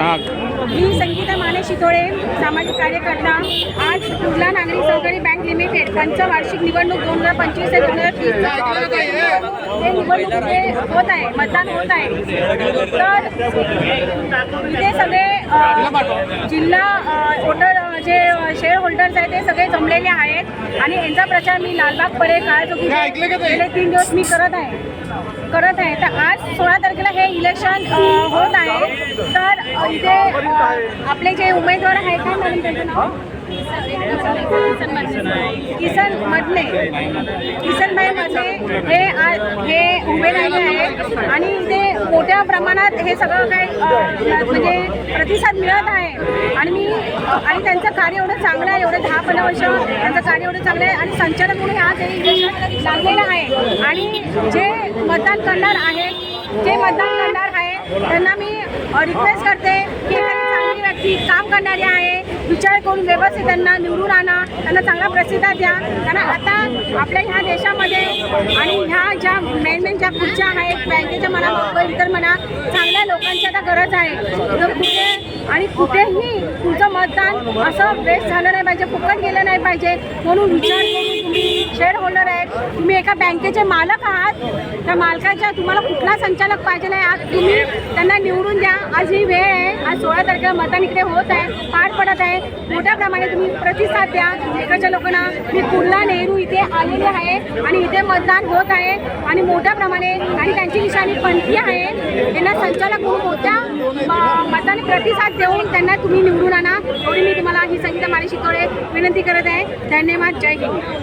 मी संगीता माने शितोळे सामाजिक कार्यकर्ता. आज कुर्ला नागरी सहकारी बँक लिमिटेड पंचवार्षिक निवडणूक दोन हजार पंचवीस ते दोन हजार तीस हे निवडणूक होत आहे मतदान होत आहे. तर इथे सगळे जिल्हा वोटर जे होल्डर्स आहेत ते सगळे जमलेले आहेत. आणि यांचा प्रचार मी लालबाग पडे काळचोकी गेले तीन दिवस मी करत आहे. करत आहे. तर आज सोळा तारखेला हे इलेक्शन होत आहे. तर इथे आपले जे उमेदवार आहेत काय मॅडम त्यांचं नाव? किसन मधने किसनभाई मधने हे आज हे उभे राहिले आहेत. आणि मोठ्या प्रमाणात हे सगळं काही म्हणजे प्रतिसाद मिळत आहे. आणि मी आणि त्यांचं कार्य एवढं चांगलं आहे एवढं दहा पंधरा वर्ष त्यांचं कार्य एवढं चांगलं आहे आणि संचालक म्हणून आज हे लागलेलं आहे आणि जे मतदान करणार आहे जे मतदान करणार आहे त्यांना मी रिक्वेस्ट करते की एखादी चांगली व्यक्ती काम करणारी आहे विचार करून व्यवस्थित त्यांना निवडून आणा त्यांना चांगला प्रसिद्ध द्या. कारण आता आपल्या ह्या देशामध्ये आणि ह्या ज्या मेन मेन ज्या खुर्च्या आहेत बँकेच्या म्हणा किंवा इतर म्हणा चांगल्या लोकांची आता गरज आहे. कुठे आणि कुठेही तुमचं मतदान असं वेस्ट झालं नाही पाहिजे फुकट गेलं नाही पाहिजे म्हणून विचार करून शेअर होल्डर आहेत. तुम्ही एका बँकेचे मालक आहात. त्या मालकाच्या तुम्हाला कुठला संचालक पाहिजे आहे आज तुम्ही त्यांना निवडून द्या. आज ही वेळ आहे. आज सोळा तारखेला मतदान इकडे होत आहे. पार पडत आहे. मोठ्या प्रमाणे तुम्ही प्रतिसाद द्या. इकडच्या लोकांना मी कुर्ला नेहरू इथे आलेले आहे आणि इथे मतदान होत आहे. आणि मोठ्या प्रमाणे आणि त्यांची निशाणी पंथी आहे. त्यांना संचालक म्हणून मोठ्या म- मताने प्रतिसाद देऊन त्यांना तुम्ही निवडून आणा. एवढी मी तुम्हाला ही संगीता माने शिकवले विनंती करत आहे. धन्यवाद. जय हिंद.